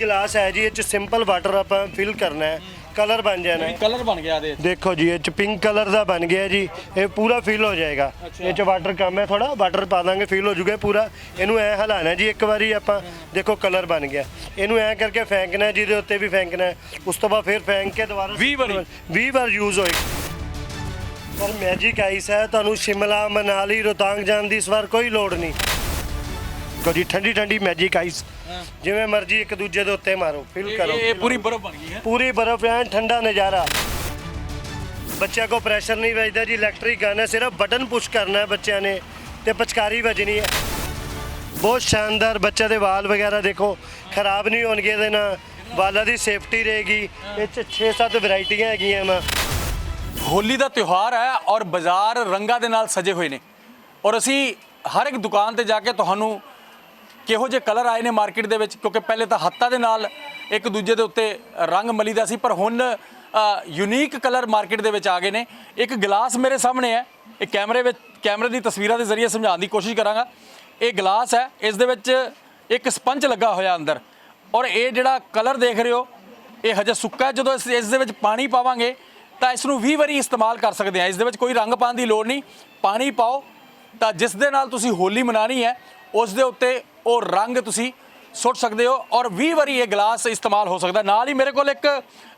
Glass ਹੈ ਜੀ ਇਹ ਚ ਸਿੰਪਲ ਵਾਟਰ ਆਪਾਂ ਫਿਲ ਕਰਨਾ ਹੈ ਕਲਰ ਬਣ ਜਾਣਾ ਹੈ। ਕਲਰ ਬਣ ਗਿਆ ਇਹਦੇ ਦੇਖੋ ਜੀ ਇਹ ਚ ਪਿੰਕ ਕਲਰ ਦਾ ਬਣ ਗਿਆ ਜੀ ਇਹ ਪੂਰਾ ਫਿਲ ਹੋ ਜਾਏਗਾ। ਇਹ ਚ ਵਾਟਰ ਕਮ ਹੈ ਥੋੜਾ ਵਾਟਰ ਪਾ ਦਾਂਗੇ ਫਿਲ ਹੋ ਜਾਊਗਾ ਪੂਰਾ। ਇਹਨੂੰ ਐ ਹਲਾਣਾ ਜੀ ਇੱਕ ਵਾਰੀ ਆਪਾਂ ਦੇਖੋ ਕਲਰ ਬਣ ਗਿਆ। ਇਹਨੂੰ ਐ ਕਰਕੇ ਫੈਂਕਣਾ ਜਿਹਦੇ ਉੱਤੇ ਵੀ ਫੈਂਕਣਾ। ਉਸ ਤੋਂ ਬਾਅਦ ਫਿਰ ਫੈਂਕ ਕੇ ਦੁਬਾਰਾ 20 ਵਾਰੀ? 20 ਵਾਰ ਯੂਜ਼ ਹੋਏਗਾ। ਪਰ ਮੈਜਿਕ ਆਈਸ ਹੈ ਤੁਹਾਨੂੰ ਸ਼ਿਮਲਾ ਮਨਾਲੀ ਰੋਹਤਾਂਗ ਜਾਣ ਦੀ ਇਸ ਵਾਰ ਕੋਈ ਲੋੜ ਨਹੀਂ। ਦੇਖੋ ਜੀ ਠੰਡੀ ਠੰਡੀ ਮੈਜਿਕ ਆਈਸ ਜਿਵੇਂ ਮਰਜ਼ੀ ਇੱਕ ਦੂਜੇ ਦੇ ਉੱਤੇ ਮਾਰੋ ਫਿਲ ਕਰੋ। ਇਹ ਪੂਰੀ ਬਰਫ਼ ਬਣ ਗਈ ਹੈ। ਪੂਰੀ ਬਰਫ਼ ਐਨ ਠੰਡਾ ਨਜ਼ਾਰਾ। ਬੱਚਿਆਂ ਕੋ ਪ੍ਰੈਸ਼ਰ ਨਹੀਂ ਵੱਜਦਾ ਜੀ ਇਲੈਕਟ੍ਰਿਕ ਗਨ ਹੈ ਸਿਰਫ ਬਟਨ ਪੁਸ਼ ਕਰਨਾ ਹੈ ਬੱਚਿਆਂ ਨੇ ਤੇ ਪਚਕਾਰੀ ਵੱਜਣੀ ਹੈ। ਬਹੁਤ ਸ਼ਾਨਦਾਰ ਬੱਚਿਆਂ ਦੇ ਵਾਲ ਵਗੈਰਾ ਦੇਖੋ ਖਰਾਬ ਨਹੀਂ ਹੋਣਗੇ ਇਹਦੇ ਨਾਲ। ਵਾਲਾਂ ਦੀ ਸੇਫਟੀ ਰਹੇਗੀ। ਇਹ ਚ 6-7 ਵੈਰਾਈਟੀਆਂ ਹੈਗੀਆਂ ਵਾ। ਹੋਲੀ ਦਾ ਤਿਉਹਾਰ ਹੈ ਔਰ ਬਾਜ਼ਾਰ ਰੰਗਾਂ ਦੇ ਨਾਲ ਸਜੇ ਹੋਏ ਨੇ। ਔਰ ਅਸੀਂ ਹਰ ਇੱਕ ਦੁਕਾਨ ਤੇ ਜਾ ਕੇ ਤੁਹਾਨੂੰ ਕਿਹੋ ਜਿਹੇ ਕਲਰ ਆਏ ਨੇ ਮਾਰਕੀਟ ਦੇ ਵਿੱਚ? ਕਿਉਂਕਿ ਪਹਿਲੇ ਤਾਂ ਹੱਥਾਂ ਦੇ ਨਾਲ ਇੱਕ ਦੂਜੇ ਦੇ ਉੱਤੇ ਰੰਗ ਮਲੀਦਾ ਸੀ, ਪਰ ਹੁਣ ਯੂਨੀਕ ਕਲਰ ਮਾਰਕੀਟ ਦੇ ਵਿੱਚ ਆ ਗਏ ਨੇ। ਇੱਕ ਗਲਾਸ ਮੇਰੇ ਸਾਹਮਣੇ ਹੈ। ਇਹ ਕੈਮਰੇ ਵਿੱਚ, ਕੈਮਰੇ ਦੀ ਤਸਵੀਰਾਂ ਦੇ ਜ਼ਰੀਏ ਸਮਝਾਉਣ ਦੀ ਕੋਸ਼ਿਸ਼ ਕਰਾਂਗਾ। ਇਹ ਗਲਾਸ ਹੈ। ਇਸ ਦੇ ਵਿੱਚ ਇੱਕ ਸਪੰਜ ਲੱਗਾ ਹੋਇਆ ਅੰਦਰ। ਔਰ ਇਹ ਜਿਹੜਾ ਕਲਰ ਦੇਖ ਰਹੇ ਹੋ, ਇਹ ਹਜੇ ਸੁੱਕਾ ਜਦੋਂ ਇਸ ਇਸ ਦੇ ਵਿੱਚ ਪਾਣੀ ਪਾਵਾਂਗੇ, ਤਾਂ ਇਸ ਨੂੰ 20 ਵਾਰੀ ਇਸਤੇਮਾਲ ਕਰ ਸਕਦੇ ਆ ਇਸ ਦੇ ਵਿੱਚ ਕੋਈ ਰੰਗ ਪਾਉਣ ਦੀ ਲੋੜ ਨਹੀਂ। ਪਾਣੀ ਪਾਓ। ਤਾਂ ਜਿਸ ਦੇ ਨਾਲ ਤੁਸੀਂ ਹੋਲੀ ਮਨਾਣੀ ਹੈ ਉਸ ਦੇ ਉੱਤੇ ਉਹ ਰੰਗ ਤੁਸੀਂ ਸੁੱਟ ਸਕਦੇ ਹੋ ਔਰ 20 ਵਾਰੀ ਇਹ ਗਲਾਸ ਇਸਤੇਮਾਲ ਹੋ ਸਕਦਾ। ਨਾਲ ਹੀ ਮੇਰੇ ਕੋਲ ਇੱਕ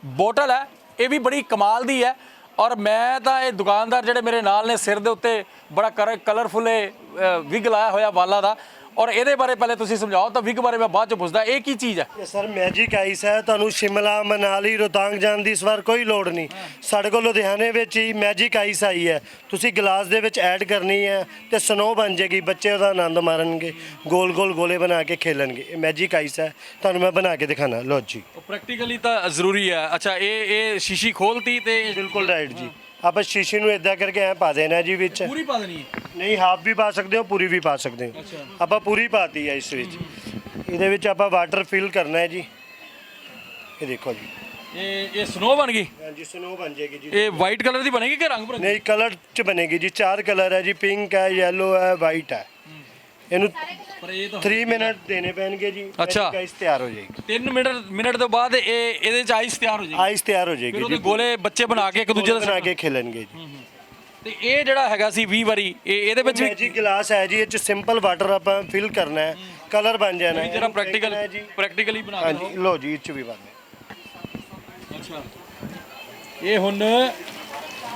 ਬੋਟਲ ਹੈ, ਇਹ ਵੀ ਬੜੀ ਕਮਾਲ ਦੀ ਹੈ ਔਰ ਮੈਂ ਤਾਂ ਇਹ ਦੁਕਾਨਦਾਰ ਜਿਹੜੇ ਮੇਰੇ ਨਾਲ ਨੇ ਸਿਰ ਦੇ ਉੱਤੇ ਬੜਾ ਕਲਰਫੁਲ ਵਿਗ ਲਾਇਆ ਹੋਇਆ ਵਾਲਾਂ ਦਾ ਔਰ ਇਹਦੇ ਬਾਰੇ ਪਹਿਲੇ ਤੁਸੀਂ ਸਮਝਾਓ ਤਾਂ ਵਿਗ ਬਾਰੇ ਮੈਂ ਬਾਅਦ ਚ ਪੁੱਛਦਾ ਇਹ ਕੀ ਚੀਜ਼ ਹੈ? ਇਹ ਸਰ ਮੈਜਿਕ ਆਈਸ ਹੈ ਤੁਹਾਨੂੰ ਸ਼ਿਮਲਾ ਮਨਾਲੀ ਰੋਹਤਾਂਗ ਜਾਣ ਦੀ ਇਸ ਵਾਰ ਕੋਈ ਲੋੜ ਨਹੀਂ। ਸਾਡੇ ਕੋਲ ਲੁਧਿਆਣੇ ਵਿੱਚ ਹੀ ਮੈਜਿਕ ਆਈਸ ਆਈ ਹੈ। ਤੁਸੀਂ ਗਲਾਸ ਦੇ ਵਿੱਚ ਐਡ ਕਰਨੀ ਹੈ ਤੇ ਸਨੋ ਬਣ ਜਾਏਗੀ ਬੱਚੇ ਉਹਦਾ ਆਨੰਦ ਮਾਰਨਗੇ ਗੋਲ ਗੋਲ ਗੋਲੇ ਬਣਾ ਕੇ ਖੇਲਣਗੇ। ਇਹ ਮੈਜਿਕ ਆਈਸ ਹੈ ਤੁਹਾਨੂੰ ਮੈਂ ਬਣਾ ਕੇ ਦਿਖਾਣਾ। ਲੋ ਜੀ। ਪ੍ਰੈਕਟੀਕਲੀ ਤਾਂ ਜ਼ਰੂਰੀ ਹੈ। ਅੱਛਾ ਇਹ ਇਹ ਸ਼ੀਸ਼ੀ ਖੋਲਤੀ ਤੇ ਬਿਲਕੁਲ ਰਾਈਟ ਜੀ। ਆਪਾਂ ਸ਼ੀਸ਼ੇ ਨੂੰ ਇਦਾਂ ਕਰਕੇ ਐ ਪਾ ਦੇਣਾ ਜੀ ਵਿੱਚ। ਪੂਰੀ ਪਾ ਦੇਣੀ ਹੈ। ਨਹੀਂ ਹਾਫ ਵੀ ਪਾ ਸਕਦੇ ਹੋ ਪੂਰੀ ਵੀ ਪਾ ਸਕਦੇ ਹੋ। ਅੱਛਾ। ਆਪਾਂ ਪੂਰੀ ਪਾਤੀ ਹੈ ਇਸ ਵਿੱਚ। ਇਹਦੇ ਵਿੱਚ ਆਪਾਂ ਵਾਟਰ ਫਿਲ ਕਰਨਾ ਹੈ ਜੀ। ਇਹ ਦੇਖੋ ਜੀ। ਇਹ ਇਹ ਸਨੋ ਬਣ ਗਈ? ਹਾਂਜੀ ਸਨੋ ਬਣ ਜਾਏਗੀ ਜੀ। ਇਹ ਵਾਈਟ ਕਲਰ ਦੀ ਬਣੇਗੀ ਕਿ ਰੰਗ ਬਿਰੰਗੀ ਨਹੀਂ ਕਲਰ ਚ ਬਣੇਗੀ ਜੀ। ਚਾਰ ਕਲਰ ਹੈ ਜੀ। ਪਿੰਕ ਹੈ ਯੈਲੋ ਹੈ ਵਾਈਟ ਹੈ। ਇਹਨੂੰ ਪਰ ਇਹ ਤਾਂ 3 ਮਿੰਟ ਦੇਣੇ ਪੈਣਗੇ ਜੀ। ਅੱਛਾ। ਗਾਈਸ ਤਿਆਰ ਹੋ ਜਾਏਗੀ। 3 ਮਿੰਟ ਮਿੰਟ ਤੋਂ ਬਾਅਦ ਇਹ ਇਹਦੇ ਚ ਆਈਸ ਤਿਆਰ ਹੋ ਜਾਏਗੀ। ਆਈਸ ਤਿਆਰ ਹੋ ਫਿਰ ਜਾਏਗੀ ਉਹਦੇ ਜੀ। ਗੋਲੇ ਬੱਚੇ ਬਣਾ ਕੇ ਇੱਕ ਦੂਜੇ ਬਣਾ ਦੇ ਕੇ ਖੇਲਣਗੇ ਜੀ। ਤੇ ਇਹ ਜਿਹੜਾ ਹੈਗਾ ਸੀ 20 ਵਾਰੀ ਇਹ ਇਹਦੇ ਵਿੱਚ ਵੀ ਮੈਜਿਕ ਗਲਾਸ ਹੈ ਜੀ ਇਹ ਚ ਸਿੰਪਲ ਵਾਟਰ ਆਪਾਂ ਫਿਲ ਕਰਨਾ ਹੈ ਕਲਰ ਬਣ ਜਾਣਾ ਹੈ। ਜਿਹੜਾ ਪ੍ਰੈਕਟੀਕਲ ਪ੍ਰੈਕਟੀਕਲੀ ਬਣਾ ਹਾਂਜੀ ਲੋ ਜੀ ਇਹ ਚ ਵੀ ਬਣਨਾ ਅੱਛਾ। ਇਹ ਹੁਣ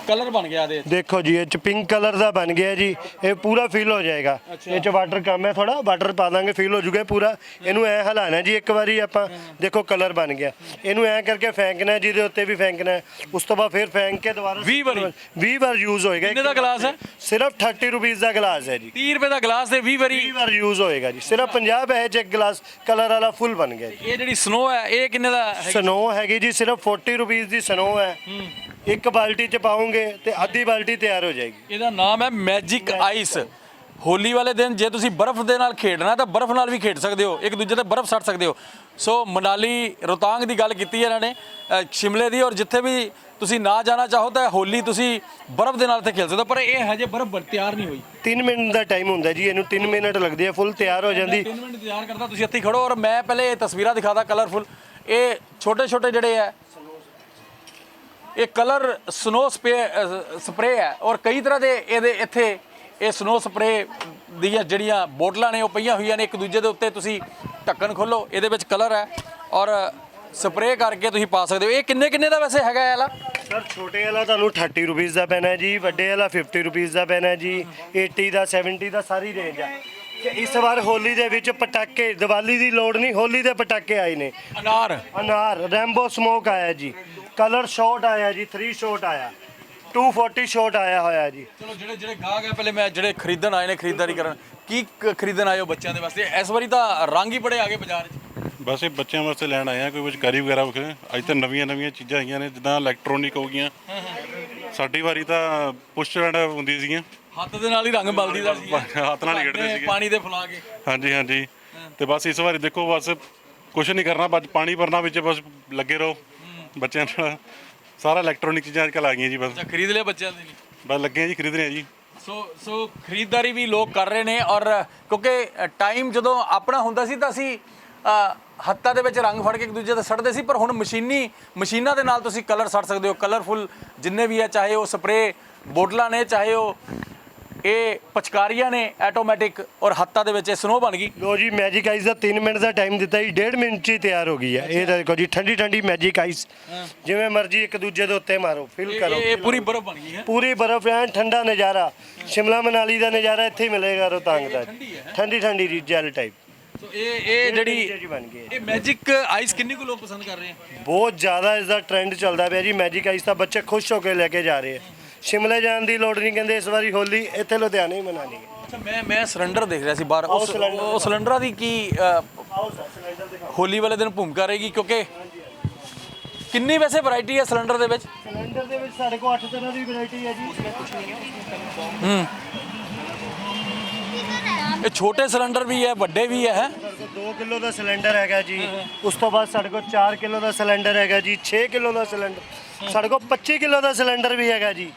ਕਲਰ ਬਣ ਗਿਆ ਇਹਦੇ ਦੇਖੋ ਜੀ ਇਹ ਚ ਪਿੰਕ ਕਲਰ ਦਾ ਬਣ ਗਿਆ ਜੀ। ਇਹ ਪੂਰਾ ਫਿਲ ਹੋ ਜਾਏਗਾ। ਇਹ ਚ ਵਾਟਰ ਕਮ ਹੈ ਥੋੜਾ ਵਾਟਰ ਪਾ ਦਾਂਗੇ ਫਿਲ ਹੋ ਜਾਊਗਾ ਪੂਰਾ। ਇਹਨੂੰ ਐ ਹਲਾਣਾ ਜੀ ਇੱਕ ਵਾਰੀ ਆਪਾਂ। ਦੇਖੋ ਕਲਰ ਬਣ ਗਿਆ। ਇਹਨੂੰ ਐ ਕਰਕੇ ਫੈਂਕਣਾ ਜਿਹਦੇ ਉੱਤੇ ਵੀ ਫੈਂਕਣਾ। ਉਸ ਤੋਂ ਬਾਅਦ ਫਿਰ ਫੈਂਕ ਕੇ ਦੁਬਾਰਾ 20 ਵਾਰੀ? 20 ਵਾਰ ਯੂਜ਼ ਹੋਏਗਾ। ਕਿੰਨੇ ਦਾ ਗਲਾਸ ਹੈ? ਸਿਰਫ 30 ਰੁਪਏ ਦਾ ਗਲਾਸ ਹੈ ਜੀ। 30 ਰੁਪਏ ਦਾ ਗਲਾਸ ਤੇ 20 ਵਾਰੀ? 20 ਵਾਰ ਯੂਜ਼ ਹੋਏਗਾ ਜੀ। ਸਿਰਫ 50 ਪੈਸੇ ਚ ਇੱਕ ਗਲਾਸ ਕਲਰ ਵਾਲਾ ਫੁੱਲ ਬਣ ਗਿਆ ਜੀ। ਇਹ ਜਿਹੜੀ ਸਨੋ ਹੈ ਇਹ ਕਿੰਨੇ ਦਾ ਸਨੋ ਹੈਗੀ ਜੀ ਸਿਰਫ 40 ਰੁਪਏ ਦੀ ਸਨੋ ਹੈ। ਇੱਕ ਬਾਲਟੀ ਚ ਪਾਉਂਗੇ ਤੇ ਅੱਧੀ ਬਾਲਟੀ ਤਿਆਰ ਹੋ ਜਾਏਗੀ। ਇਹਦਾ ਨਾਮ ਹੈ ਮੈਜਿਕ ਆਈਸ ਹੋਲੀ ਵਾਲੇ ਦਿਨ ਜੇ ਤੁਸੀਂ ਬਰਫ਼ ਦੇ ਨਾਲ ਖੇਡਣਾ ਤਾਂ ਬਰਫ਼ ਨਾਲ ਵੀ ਖੇਡ ਸਕਦੇ ਹੋ ਇੱਕ ਦੂਜੇ ਤੇ ਬਰਫ਼ ਸੱਟ ਸਕਦੇ ਹੋ। ਸੋ ਮਨਾਲੀ ਰੋਤਾਂਗ ਦੀ ਗੱਲ ਕੀਤੀ ਹੈ ਇਹਨਾਂ ਨੇ ਅ, ਸ਼ਿਮਲੇ ਦੀ ਔਰ ਜਿੱਥੇ ਵੀ ਤੁਸੀਂ ਨਾ ਜਾਣਾ ਚਾਹੋ ਤਾਂ ਹੋਲੀ ਤੁਸੀਂ ਬਰਫ਼ ਦੇ ਨਾਲ ਤੇ ਖੇਡ ਸਕਦੇ ਹੋ ਪਰ ਇਹ ਹਜੇ ਬਰਫ਼ ਤਿਆਰ ਨਹੀਂ ਹੋਈ। 3 ਮਿੰਟ ਦਾ ਟਾਈਮ ਹੁੰਦਾ ਜੀ ਇਹਨੂੰ 3 ਮਿੰਟ ਲੱਗਦੇ ਆ ਫੁੱਲ ਤਿਆਰ ਹੋ ਜਾਂਦੀ। 3 ਮਿੰਟ ਇੰਤਜ਼ਾਰ ਕਰਦਾ ਤੁਸੀਂ ਇੱਥੇ ਹੀ ਖੜੋ ਔਰ ਮੈਂ ਪਹਿਲੇ ਇਹ ਤਸਵੀਰਾਂ ਦਿਖਾਦਾ ਕਲਰਫੁਲ ਇਹ ਛੋਟੇ ਛੋਟੇ ਜਿਹੜੇ ਹੈ ਇਹ ਕਲਰ ਸਨੋ ਸਪਰੇ ਹੈ ਔਰ ਕਈ ਤਰ੍ਹਾਂ ਦੇ ਇਹਦੇ ਇੱਥੇ ਇਹ ਸਨੋ ਸਪਰੇ ਦੀਆਂ ਜਿਹੜੀਆਂ ਬੋਟਲਾਂ ਨੇ ਉਹ ਪਈਆਂ ਹੋਈਆਂ ਨੇ। ਇੱਕ ਦੂਜੇ ਦੇ ਉੱਤੇ ਤੁਸੀਂ ਢੱਕਣ ਖੋਲੋ ਇਹਦੇ ਵਿੱਚ ਕਲਰ ਹੈ ਔਰ ਸਪਰੇ ਕਰਕੇ ਤੁਸੀਂ ਪਾ ਸਕਦੇ ਹੋ। ਇਹ ਕਿੰਨੇ ਕਿੰਨੇ ਦਾ ਵੈਸੇ ਹੈਗਾ ਇਹ ਵਾਲਾ? ਸਰ ਛੋਟੇ ਵਾਲਾ ਤੁਹਾਨੂੰ 30 ਰੁਪਏ ਦਾ ਪੈਣਾ ਹੈ ਜੀ ਵੱਡੇ ਵਾਲਾ 50 ਰੁਪਏ ਦਾ ਪੈਣਾ ਹੈ ਜੀ 80 ਦਾ 70 ਦਾ ਸਾਰੀ ਰੇਂਜ ਤੇ ਇਸ ਵਾਰ ਹੋਲੀ ਦੇ ਵਿੱਚ ਪਟਾਕੇ ਦੀਵਾਲੀ ਦੀ ਲੋੜ ਨਹੀਂ ਹੋਲੀ ਦੇ ਪਟਾਕੇ ਆਏ ਨੇ। ਅਨਾਰ। ਅਨਾਰ ਰੈਂਬੋ ਸਮੋਕ ਆਇਆ ਜੀ। ਕਲਰ ਸ਼ਾਟ ਆਇਆ ਜੀ 3 ਸ਼ਾਟ ਆਇਆ। 240 ਸ਼ਾਟ ਆਇਆ ਹੋਇਆ ਜੀ। ਚਲੋ ਜਿਹੜੇ ਜਿਹੜੇ ਗਾਹਕ ਹੈ ਪਹਿਲੇ ਮੈਂ ਜਿਹੜੇ ਖਰੀਦਣ ਆਏ ਨੇ ਖਰੀਦਦਾਰੀ ਕਰਨ ਕੀ ਕ- ਖਰੀਦਣ ਆਏ ਹੋ ਬੱਚਿਆਂ ਦੇ ਵਾਸਤੇ? ਇਸ ਵਾਰੀ ਤਾਂ ਰੰਗ ਹੀ ਬੜੇ ਆ ਗਏ ਬਾਜ਼ਾਰ 'ਚ। ਬਸ ਇਹ ਬੱਚਿਆਂ ਵਾਸਤੇ ਲੈਣ ਆਏ ਆ ਕੋਈ ਕੁਝ ਕਰੀ ਵਗੈਰਾ ਵਖੇ ਅੱਜ ਤਾਂ ਨਵੀਆਂ ਨਵੀਆਂ ਚੀਜ਼ਾਂ ਆਈਆਂ ਨੇ ਜਿੱਦਾਂ ਇਲੈਕਟ੍ਰੋਨਿਕ ਹੋ ਗਈਆਂ। ਸਾਡੀ ਵਾਰੀ ਤਾਂ ਪੁਸ਼ ਐਂਡ ਹੁੰਦੀ ਸੀਗੀਆਂ। ਹੱਥ ਦੇ ਨਾਲ ਹੀ ਰੰਗ ਬਲਦੀ ਦਾ ਸੀ। ਹੱਥ ਨਾਲ ਹੀ ਖੇਡਦੇ ਸੀਗੇ। ਪਾਣੀ ਦੇ ਫੁਲਾ ਕੇ। ਹਾਂਜੀ ਹਾਂਜੀ। ਤੇ ਬਸ ਇਸ ਵਾਰੀ ਦੇਖੋ ਬਸ ਕੁਝ ਨਹੀਂ ਕਰਨਾ ਬਸ ਪਾਣੀ ਭਰਨਾ ਵਿੱਚ ਬਸ ਲੱਗੇ ਰਹੋ। ਬੱਚਿਆਂ ਨਾਲ ਸਾਰਾ ਇਲੈਕਟ੍ਰੋਨਿਕ ਚੀਜ਼ਾਂ ਅੱਜ ਕੱਲ੍ਹ ਆ ਗਈਆਂ ਜੀ ਬਸ। ਜਾਂ ਖਰੀਦ ਲਿਆ ਬੱਚਿਆਂ ਦੇ ਲਈ? ਬਸ ਲੱਗੇ ਆ ਜੀ ਖਰੀਦ ਰਹੇ ਆ ਜੀ। ਸੋ ਸੋ ਖਰੀਦਦਾਰੀ ਵੀ ਲੋਕ ਕਰ ਰਹੇ ਨੇ ਔਰ ਕਿਉਂਕਿ ਟਾਈਮ ਜਦੋਂ ਆਪਣਾ ਹੁੰਦਾ ਸੀ ਤਾਂ ਅਸੀਂ ਹੱਥਾਂ ਦੇ ਵਿੱਚ ਰੰਗ ਫੜ ਕੇ ਇੱਕ ਦੂਜੇ ਤੇ ਸੜਦੇ ਸੀ ਪਰ ਹੁਣ ਮਸ਼ੀਨੀ ਮਸ਼ੀਨਾਂ ਦੇ ਨਾਲ ਤੁਸੀਂ ਕਲਰ ਸੜ ਸਕਦੇ ਹੋ। ਕਲਰਫੁਲ ਜਿੰਨੇ ਵੀ ਹੈ ਚਾਹੇ ਉਹ ਸਪਰੇ ਬੋਟਲਾਂ ਨੇ ਚਾਹੇ ਉਹ ਇਹ ਪਚਕਾਰੀਆਂ ਨੇ ਆਟੋਮੈਟਿਕ ਔਰ ਹੱਥਾਂ ਦੇ ਵਿੱਚ ਇਹ ਸਨੋ ਬਣ ਗਈ। ਲੋ ਜੀ ਮੈਜਿਕ ਆਈਸ ਦਾ 3 ਮਿੰਟ ਦਾ ਟਾਈਮ ਦਿੱਤਾ ਜੀ 1.5 ਮਿੰਟ 'ਚ ਹੀ ਤਿਆਰ ਹੋ ਗਈ ਹੈ। ਇਹ ਦੇਖੋ ਜੀ ਠੰਡੀ ਠੰਡੀ ਮੈਜਿਕ ਆਈਸ ਜਿਵੇਂ ਮਰਜ਼ੀ ਇੱਕ ਦੂਜੇ ਦੇ ਉੱਤੇ ਮਾਰੋ ਫਿਲ ਕਰੋ। ਇਹ ਪੂਰੀ ਬਰਫ਼ ਬਣ ਗਈ ਹੈ। ਪੂਰੀ ਬਰਫ਼ ਐਨ ਠੰਡਾ ਨਜ਼ਾਰਾ। ਸ਼ਿਮਲਾ ਮਨਾਲੀ ਦਾ ਨਜ਼ਾਰਾ ਇੱਥੇ ਹੀ ਮਿਲੇਗਾ ਰੋਹਤਾਂਗ ਦਾ। ਠੰਡੀ ਠੰਡੀ ਜੀ ਜੈਲ ਟਾਈਪ ਸੋ ਇਹ ਇਹ ਜਿਹੜੀ ਬਣ ਗਈ। ਇਹ ਮੈਜਿਕ ਆਈਸ ਕਿੰਨੀ ਕੁ ਲੋਕ ਪਸੰਦ ਕਰ ਰਹੇ ਆ? ਬਹੁਤ ਜ਼ਿਆਦਾ ਇਸ ਦਾ ਟ੍ਰੈਂਡ ਚੱਲਦਾ ਪਿਆ ਜੀ। ਮੈਜਿਕ ਆਈਸ ਤਾਂ ਬੱਚੇ ਖੁਸ਼ ਹੋ ਕੇ ਲੈ ਕੇ ਜਾ ਰਹੇ ਆ। ਸ਼ਿਮਲੇ ਜਾਣ ਦੀ ਲੋੜ ਨਹੀਂ ਕਹਿੰਦੇ ਇਸ ਵਾਰੀ ਹੋਲੀ ਇੱਥੇ ਲੁਧਿਆਣੇ ਹੀ ਮਨਾਣੀ ਹੈ। ਅੱਛਾ ਮੈਂ ਮੈਂ ਸਿਲੰਡਰ ਦੇਖ ਰਿਹਾ ਸੀ ਬਾਹਰ। ਉਸ ਉਹ ਸਿਲੰਡਰਾਂ ਦੀ ਕੀ ਹੋਲੀ ਵਾਲੇ ਦਿਨ ਭੂਮਿਕਾ ਰਹੇਗੀ ਕਿਉਂਕਿ ਕਿੰਨੀ ਵੈਸੇ ਵੈਰਾਈਟੀ ਹੈ ਸਿਲੰਡਰ ਦੇ ਵਿੱਚ? ਸਿਲੰਡਰ ਦੇ ਵਿੱਚ ਸਾਡੇ ਕੋਲ 8 ਤਰ੍ਹਾਂ ਦੀ ਵੈਰਾਈਟੀ ਹੈ ਜੀ। ਹੂੰ। ਇਹ ਛੋਟੇ ਸਿਲੰਡਰ ਵੀ ਹੈ ਵੱਡੇ ਵੀ ਹੈ ਹੈਂ? ਸਾਡੇ ਕੋਲ 2 ਕਿਲੋ ਦਾ ਸਿਲੰਡਰ ਹੈਗਾ ਜੀ। ਉਸ ਤੋਂ ਬਾਅਦ ਸਾਡੇ ਕੋਲ 4 ਕਿਲੋ ਦਾ ਸਿਲੰਡਰ ਹੈਗਾ ਜੀ 6 ਕਿਲੋ ਦਾ ਸਿਲੰਡਰ। ਸਾਡੇ ਕੋਲ 25 ਕਿਲੋ ਦਾ ਸਿਲੰਡਰ ਵੀ ਹੈਗਾ ਜੀ।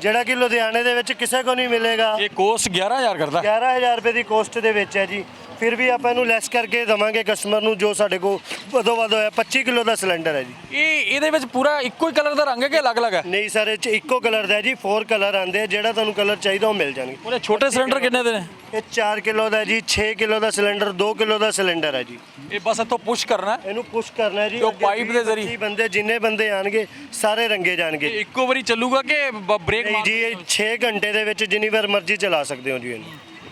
ਜਿਹੜਾ ਕਿ ਲੁਧਿਆਣੇ ਦੇ ਵਿੱਚ ਕਿਸੇ ਕੋ ਨਹੀਂ ਮਿਲੇਗਾ। ਇਹ ਕੋਸਟ 11000 ਕਰਦਾ। 11000 ਰੁਪਏ ਦੀ ਕੋਸਟ ਦੇ ਵਿੱਚ ਹੈ ਜੀ। ਫਿਰ ਵੀ ਆਪਾਂ ਇਹਨੂੰ ਲੈਸ ਕਰਕੇ ਦਵਾਂਗੇ ਕਸਟਮਰ ਨੂੰ ਜੋ ਸਾਡੇ ਕੋਲ ਵਧੋ ਵੱਧ ਹੋਇਆ 25 ਕਿਲੋ ਦਾ ਸਿਲੰਡਰ ਹੈ ਜੀ। ਇਹ ਇਹਦੇ ਵਿੱਚ ਪੂਰਾ ਇੱਕੋ ਹੀ ਕਲਰ ਦਾ ਰੰਗ ਹੈ ਕਿ ਅਲੱਗ-ਅਲੱਗ ਹੈ? ਨਹੀਂ ਸਰ ਇਹ ਚ ਇੱਕੋ ਕਲਰ ਦਾ ਹੈ ਜੀ। 4 ਕਲਰ ਆਂਦੇ ਆ ਜਿਹੜਾ ਤੁਹਾਨੂੰ ਕਲਰ ਚਾਹੀਦਾ ਉਹ ਮਿਲ ਜਾਣਗੇ। ਉਹਦੇ ਛੋਟੇ ਸਿਲੰਡਰ ਕਿੰਨੇ ਦੇ ਨੇ? ਇਹ 4 ਕਿਲੋ ਦਾ ਜੀ 6 ਕਿਲੋ ਦਾ ਸਿਲੰਡਰ 2 ਕਿਲੋ ਦਾ ਸਿਲੰਡਰ ਹੈ ਜੀ। ਇਹ ਬਸ ਇੱਥੋਂ ਪੁਸ਼ ਕਰਨਾ ਹੈ। ਇਹਨੂੰ ਪੁਸ਼ ਕਰਨਾ ਹੈ ਜੀ। ਤੇ ਉਹ ਅੱਗੇ ਪਾਈਪ ਦੇ ਵੀਹ, ਜ਼ਰੀਏ। ਪੱਚੀ ਬੰਦੇ ਜਿੰਨੇ ਬੰਦੇ ਆਣਗੇ ਸਾਰੇ ਰੰਗੇ ਜਾਣਗੇ। ਇਹ ਇੱਕੋ ਵਾਰੀ ਚੱਲੂਗਾ ਕਿ ਬ- ਬ੍ਰੇਕ ਨਹੀਂ ਮਾਰ ਜੀ ਇਹ 6 ਘੰਟੇ ਦੇ ਵਿੱਚ ਜਿੰਨੀ ਵਾਰ ਮਰਜ਼ੀ ਚਲਾ ਸਕਦੇ ਹੋ ਜੀ ਇਹਨੂੰ।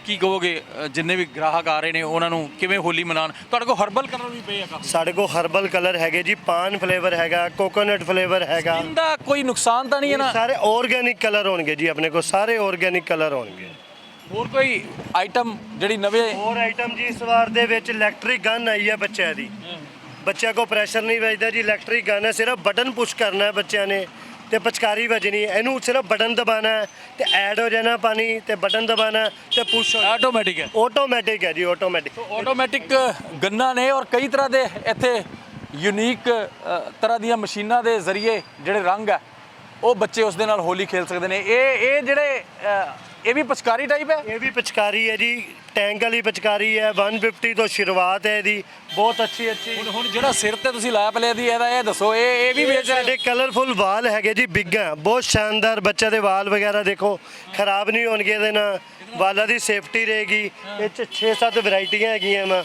ਕੀ ਕਹੋਗੇ ਅ, ਜਿੰਨੇ ਵੀ ਗ੍ਰਾਹਕ ਆ ਰਹੇ ਨੇ ਉਹਨਾਂ ਨੂੰ ਕਿਵੇਂ ਹੋਲੀ ਮਨਾਉਣ? ਤੁਹਾਡੇ ਕੋਲ ਹਰਬਲ ਕਲਰ ਵੀ ਪਏ ਆ ਕਾਫੀ। ਸਾਡੇ ਕੋਲ ਹਰਬਲ ਕਲਰ ਹੈਗੇ ਜੀ ਪਾਨ ਫਲੇਵਰ ਹੈਗਾ ਕੋਕੋਨਟ ਫਲੇਵਰ ਹੈਗਾ। ਇਹਦਾ ਕੋਈ ਨੁਕਸਾਨ ਤਾਂ ਨਹੀਂ ਹੈ ਨਾ? ਸਾਰੇ ਆਰਗੇਨਿਕ ਕਲਰ ਹੋਣਗੇ ਜੀ ਆਪਣੇ ਕੋਲ ਸਾਰੇ ਆਰਗੇਨਿਕ ਕਲਰ ਹੋਣਗੇ। ਹੋਰ ਕੋਈ ਆਈਟਮ ਜਿਹੜੀ ਨਵੇਂ ਹੋਰ ਆਈਟਮ ਜੀ ਇਸ ਵਾਰ ਦੇ ਵਿੱਚ ਇਲੈਕਟ੍ਰਿਕ ਗਨ ਆਈ ਹੈ ਬੱਚਿਆਂ ਦੀ। ਬੱਚਿਆਂ ਕੋ ਪ੍ਰੈਸ਼ਰ ਨਹੀਂ ਵੱਜਦਾ ਜੀ ਇਲੈਕਟ੍ਰਿਕ ਗਨ ਹੈ ਸਿਰਫ ਬਟਨ ਪੁਸ਼ ਕਰਨਾ ਹੈ ਬੱਚਿਆਂ ਨੇ ਤੇ ਪਚਕਾਰੀ ਵੱਜਣੀ ਹੈ। ਇਹਨੂੰ ਸਿਰਫ ਬਟਨ ਦਬਾਣਾ ਹੈ ਤੇ ਐਡ ਹੋ ਜਾਣਾ ਪਾਣੀ ਤੇ ਬਟਨ ਦਬਾਣਾ ਤੇ ਪੁਸ਼ ਆਟੋਮੈਟਿਕ ਹੈ। ਆਟੋਮੈਟਿਕ ਹੈ ਜੀ ਆਟੋਮੈਟਿਕ ਆਟੋਮੈਟਿਕ ਗੰਨਾ ਨੇ ਔਰ ਕਈ ਤਰ੍ਹਾਂ ਦੇ ਇੱਥੇ ਯੂਨੀਕ ਤਰ੍ਹਾਂ ਦੀਆਂ ਮਸ਼ੀਨਾਂ ਦੇ ਜ਼ਰੀਏ ਜਿਹੜੇ ਰੰਗ ਹੈ ਉਹ ਬੱਚੇ ਉਸ ਦੇ ਨਾਲ ਹੋਲੀ ਖੇਲ ਸਕਦੇ ਨੇ। ਇਹ ਇਹ ਜਿਹੜੇ ਇਹ ਵੀ ਪਚਕਾਰੀ ਟਾਈਪ ਹੈ? ਇਹ ਵੀ ਪਚਕਾਰੀ ਹੈ ਜੀ। ਟੈਂਕ ਵਾਲੀ ਪਚਕਾਰੀ ਹੈ। 150 ਤੋਂ ਸ਼ੁਰੂਆਤ ਹੈ ਇਹਦੀ। ਬਹੁਤ ਅੱਛੀ ਅੱਛੀ। ਹੁਣ ਹੁਣ ਜਿਹੜਾ ਸਿਰ ਤੇ ਤੁਸੀਂ ਲਾਇਆ ਪਲਿਆ ਦੀ ਇਹਦਾ ਇਹ ਦੱਸੋ ਇਹ ਇਹ ਵੀ ਵੇਚ ਸਾਡੇ ਕਲਰਫੁਲ ਵਾਲ ਹੈਗੇ ਜੀ ਬਿੱਗਾ ਬਹੁਤ ਸ਼ਾਨਦਾਰ ਬੱਚੇ ਦੇ ਵਾਲ ਵਗੈਰਾ ਦੇਖੋ। ਖਰਾਬ ਨਹੀਂ ਹੋਣਗੇ ਇਹਦੇ ਨਾਲ। ਵਾਲਾਂ ਦੀ ਸੇਫਟੀ ਰਹੇਗੀ। ਇਹ ਚ 6-7 ਵੈਰਾਈਟੀਆਂ ਹੈਗੀਆਂ ਵਾ।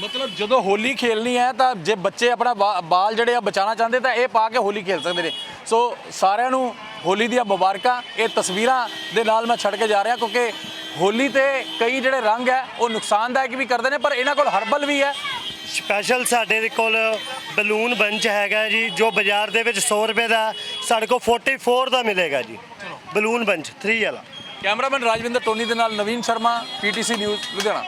ਮਤਲਬ ਜਦੋਂ ਹੋਲੀ ਖੇਲਣੀ ਹੈ ਤਾਂ ਜੇ ਬੱਚੇ ਆਪਣਾ ਬਾਲ ਜਿਹੜੇ ਆ ਬਚਾਉਣਾ ਚਾਹੁੰਦੇ ਤਾਂ ਇਹ ਪਾ ਕੇ ਹੋਲੀ ਖੇਲ ਸਕਦੇ ਨੇ। ਸੋ ਸਾਰਿਆਂ ਨੂੰ ਹੋਲੀ ਦੀਆਂ ਮੁਬਾਰਕਾਂ ਇਹ ਤਸਵੀਰਾਂ ਦੇ ਨਾਲ ਮੈਂ ਛੱਡ ਕੇ ਜਾ ਰਿਹਾ ਕਿਉਂਕਿ ਹੋਲੀ ਤੇ ਕਈ ਜਿਹੜੇ ਰੰਗ ਹੈ ਉਹ ਨੁਕਸਾਨਦਾਇਕ ਵੀ ਕਰਦੇ ਨੇ ਪਰ ਇਹਨਾਂ ਕੋਲ ਹਰਬਲ ਵੀ ਹੈ। ਸਪੈਸ਼ਲ ਸਾਡੇ ਦੇ ਕੋਲ ਬਲੂਨ ਬੰਚ ਹੈਗਾ ਜੀ ਜੋ ਬਾਜ਼ਾਰ ਦੇ ਵਿੱਚ 100 ਰੁਪਏ ਦਾ ਸਾਡੇ ਕੋਲ 44 ਦਾ ਮਿਲੇਗਾ ਜੀ। ਬਲੂਨ ਬੰਚ 3 ਵਾਲਾ। ਕੈਮਰਾਮੈਨ ਰਾਜਵਿੰਦਰ ਟੋਨੀ ਦੇ ਨਾਲ ਨਵੀਨ ਸ਼ਰਮਾ ਪੀਟੀਸੀ ਨਿਊਜ਼ ਲੁਧਿਆਣਾ।